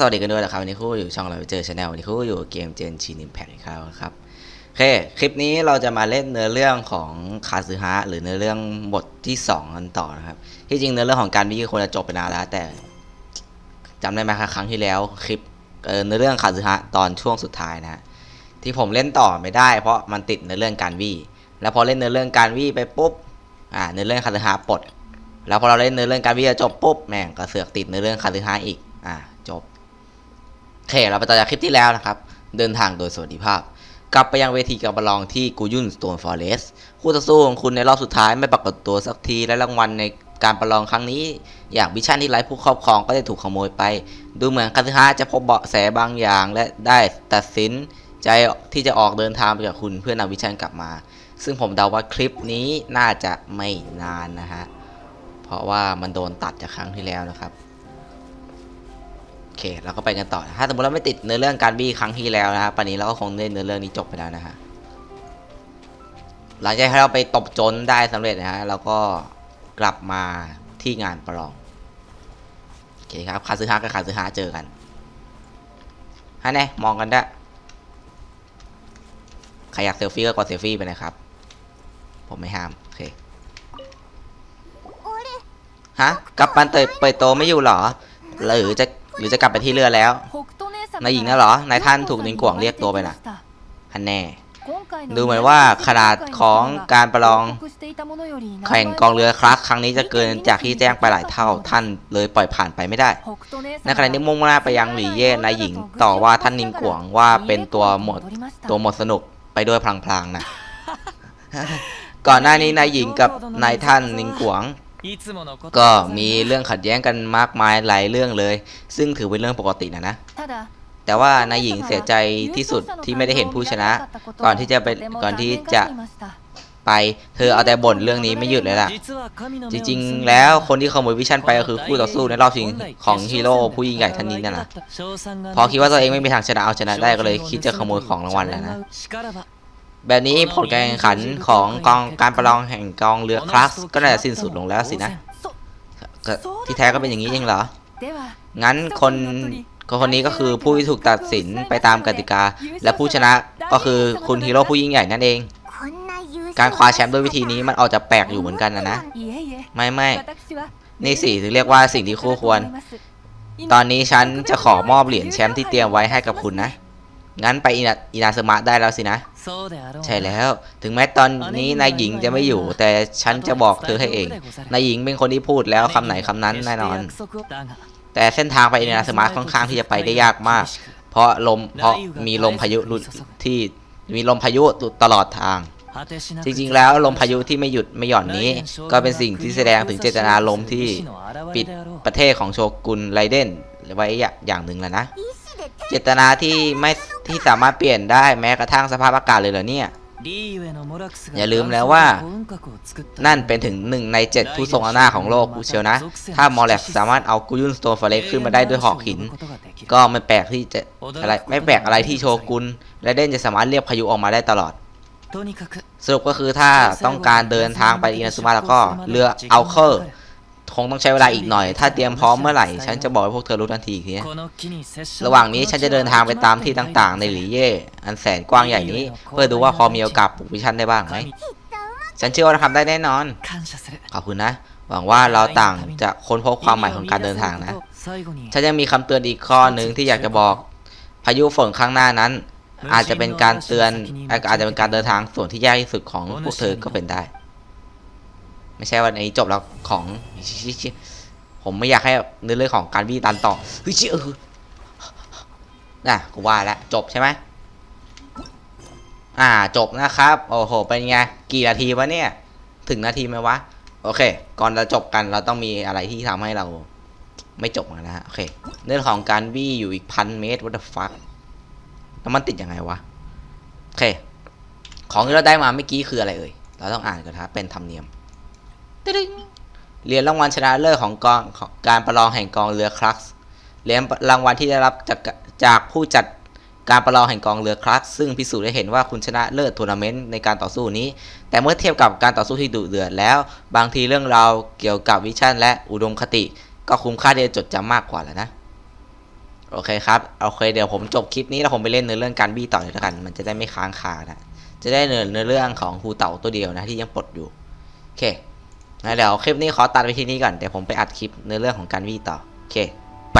สวัสดีกันด้วยนะครับวันนี้คู่อยู่ช่องเราเจอชาแนลวันนี้คู่อยู่เกมเจนชินิมแพกอีกครั้งครับโอเคคลิปนี้เราจะมาเล่นเนื้อเรื่องของคาซึฮะหรือเนื้อเรื่องบทที่2กันต่อนะครับที่จริงเนื้อเรื่องของการวิควรจะจบไปนานแล้ว แต่จำได้ไหมครับครั้งที่แล้วคลิปเเนื้อเรื่องคาซึฮะตอนช่วงสุดท้ายนะฮะที่ผมเล่นต่อไม่ได้ เพราะมันติดเนื้อเรื่องการวิแล้วพอเล่นเนื้อเรื่องการวิไปปุ๊บอ่าเนื้อเรื่องคาซึฮะปลดแล้วพอเราเล่นเนื้อเรื่องการวิจะจบปุ๊บแม่งก็เสือกติดเนื้อเรื่องคาซึฮะอีกอ่าจบ โอเคเราไปต่อจากคลิปที่แล้วนะครับ เดินทางโดยสวัสดิภาพ กลับไปยังเวทีการประลองที่กูยุนสโตนฟอเรสคู่ต่อสู้ของคุณในรอบสุดท้ายไม่ปรากฏตัวสักทีและรางวัลในการประลองครั้งนี้ อย่างวิชั่นที่ไร้ผู้ครอบครองก็ได้ถูกขโมยไป ดูเหมือนคาซึฮะจะพบเบาะแสบางอย่าง และได้ตัดสินใจที่จะออกเดินทางไปกับคุณเพื่อนำวิชั่นกลับมา ซึ่งผมเดาว่าคลิปนี้น่าจะไม่นานนะฮะเพราะว่ามันโดนตัดจากครั้งที่แล้วนะครับ เค เราก็ไปกันต่อ ถ้าสมมติเราไม่ติดเนื้อเรื่องการบี้ครั้งที่แล้วนะครับปันนี้เราก็คงได้เนื้อเรื่องนี้จบไปแล้วนะฮะหลังจากที่เราไปตบจนได้สำเร็จนะฮะเราก็กลับมาที่งานประลองโอเคครับคาซึฮะกับคาซึฮะเจอกันฮะแน่มองกันได้ใครอยากเซลฟี่ก็กดเซลฟี่ไปนะครับ ผมไม่ห้ามโอเคฮะกัปตันเตยเปยโตไม่อยู่หรอ หรือจะ หรือจะกลับไปที่เรือแล้วนายหญิงน่ะเหรอนายท่านถูกนิงกวางเรียกตัวไปน่ะฮันแน่ ดูเหมือนว่าขนาดของการประลอง แข่งกองเรือคลักครั้งนี้จะเกินจากที่แจ้งไปหลายเท่าท่านเลยปล่อยผ่านไปไม่ได้ในขณะที่มุ่งหน้าไปยังหลี่เย่นายหญิง ต่อว่าท่านนิงกวางว่าเป็นตัวหมดตัวหมดสนุกไปด้วยพลางๆนะก่อนหน้านี้นายหญิงกับนายท่านนิงกวาง ก็มีเรื่องขัดแย้งกันมากมายหลายเรื่องเลย ซึ่งถือเป็นเรื่องปกตินะนะ แต่ว่านายหญิงเสียใจที่สุดที่ไม่ได้เห็นผู้ชนะ ก่อนที่จะไปก่อนที่จะไป เธอเอาแต่บ่นเรื่องนี้ไม่หยุดเลยล่ะ จริงๆ แล้วคนที่ขโมยวิชั่นไปก็คือคู่ต่อสู้ในรอบชิงของฮีโร่ผู้ยิ่งใหญ่ท่านนี้นั่นแหละพอคิดว่าตัวเองไม่มีทางชนะเอาชนะได้ก็เลยคิดจะขโมยของรางวัลแล้วนะ แบบนี้ผลการแข่งขันของกองการประลองแห่งกองเรือคลาสก็น่าจะสิ้นสุดลงแล้วสินะก็ที่แท้ก็เป็นอย่างนี้เองเหรอ งั้นคนคนคนนี้ก็คือผู้ที่ถูกตัดสินไปตามกติกา และผู้ชนะก็คือคุณฮีโร่ผู้ยิ่งใหญ่นั่นเอง การคว้าแชมป์ด้วยวิธีนี้มันออกจะแปลกอยู่เหมือนกันนะนะ ไม่ไม่นี่สิถึงเรียกว่าสิ่งที่คู่ควร ตอนนี้ฉันจะขอมอบเหรียญแชมป์ที่เตรียมไว้ให้กับคุณนะ งั้นไปอินาอินาสมะได้แล้วสินะ ใช่แล้ว ถึงแม้ตอนนี้นายหญิงจะไม่อยู่ แต่ฉันจะบอกเธอให้เอง นายหญิงเป็นคนที่พูดแล้วคำไหนคำนั้นแน่นอน แต่เส้นทางไปอินาสมะค่อนข้างที่จะไปได้ยากมาก เพราะลม เพราะมีลมพายุรุนที่มีลมพายุตลอดทาง จริงๆ แล้วลมพายุที่ไม่หยุดไม่หย่อนนี้ ก็เป็นสิ่งที่แสดงถึงเจตนาลมที่ปิดประเทศของโชกุนไรเดนไว้อย่างหนึ่งแล้วนะ เจตนาที่ไม่ ที่สามารถเปลี่ยนได้แม้กระทั่งสภาพอากาศเลยเหรอเนี่ย อย่าลืมแล้วว่า นั่นเป็นถึงหนึ่งในเจ็ดผู้ทรงอำนาจของโลกกูเชียวนะ ถ้ามอลแลกสามารถเอากุยุนสโตนฟอเรสขึ้นมาได้ด้วยหอกหิน ก็ไม่แปลกที่จะอะไรไม่แปลกอะไรที่โชกุน และเดนจะสามารถเรียกพายุออกมาได้ตลอด สรุปก็คือถ้าต้องการเดินทางไปอินาซุมะแล้วก็เรือเอาเคอร์ค งต้องใช้เวลาอีกหน่อย ถ้าเตรียมพร้อมเมื่อไหร่ ฉันจะบอกให้พวกเธอรู้ทันทีทีนี้ระหว่างนี้ฉันจะเดินทางไปตามที่ต่างงๆ ในหลีเย่อันแสนกว้างใหญ่นี้ เพื่อดูว่าพอมีโอกาสปลุกวิชันได้บ้างไหม ฉันเชื่อว่าเราทำได้แน่นอน ขอบคุณนะ หวังว่าเราต่างจะค้นพบความหมายของการเดินทางนะ ฉันยังมีคำเตือนอีกข้อหนึ่งที่อยากจะบอก พายุฝนข้างหน้านั้น อาจจะเป็นการเตือนอาจจะเป็นการเดินทางส่วนที่ยากที่สุดของพวกเธอก็เป็นได้ ไม่ใช่วันนี้จบแล้วของผมไม่อยากให้เนื้อเรื่องของการวิ่งตันต่อเฮ้ยเชื่อน่ะกูว่าแล้วจบใช่ไหมอ่าจบนะครับ โอ้โห เป็นไง กี่นาทีวะเนี่ย ถึงนาทีไหมวะ โอเค ก่อนเราจบกันเราต้องมีอะไรที่ทำให้เรา ไม่จบกันนะฮะ โอเค เรื่องของการวี่อยู่อีกพันเมตร what the fuck แล้วมันติดยังไงวะ โอเค ของที่เราได้มาเมื่อกี้คืออะไรเอ่ย เราต้องอ่านก่อนครับเป็นธรรมเนียม ตึ๊ดๆเหรียญรางวัลชนะเลิศของกองของการประลองแห่งกองเรือคลักเหรียญรางวัลที่ได้รับจากจากผู้จัดการประลองแห่งกองเรือคลักซึ่งพิสูจน์ได้เห็นว่าคุณชนะเลิศทัวร์นาเมนต์ในการต่อสู้นี้ แต่เมื่อเทียบกับการต่อสู้ที่ดุเดือดแล้ว บางทีเรื่องราวเกี่ยวกับวิชั่นและอุดมคติ ก็คุ้มค่าที่จะจดจำมากกว่าแล้วนะ โอเคครับโอเคเดี๋ยวผมจบคลิปนี้แล้วผมไปเล่นเนื้อเรื่องการบี้ต่อเลยแล้วกัน มันจะได้ไม่ค้างคานะจะได้เนื้อเนื้อเรื่องของครูเต่าตัวเดียวนะที่ยังปลดอยู่โอเค นะเดี๋ยวคลิปนี้ขอตัดไปที่นี้ก่อนเดี๋ยวผมไปอัดคลิปในเรื่องของการวิ่งต่อโอเคไป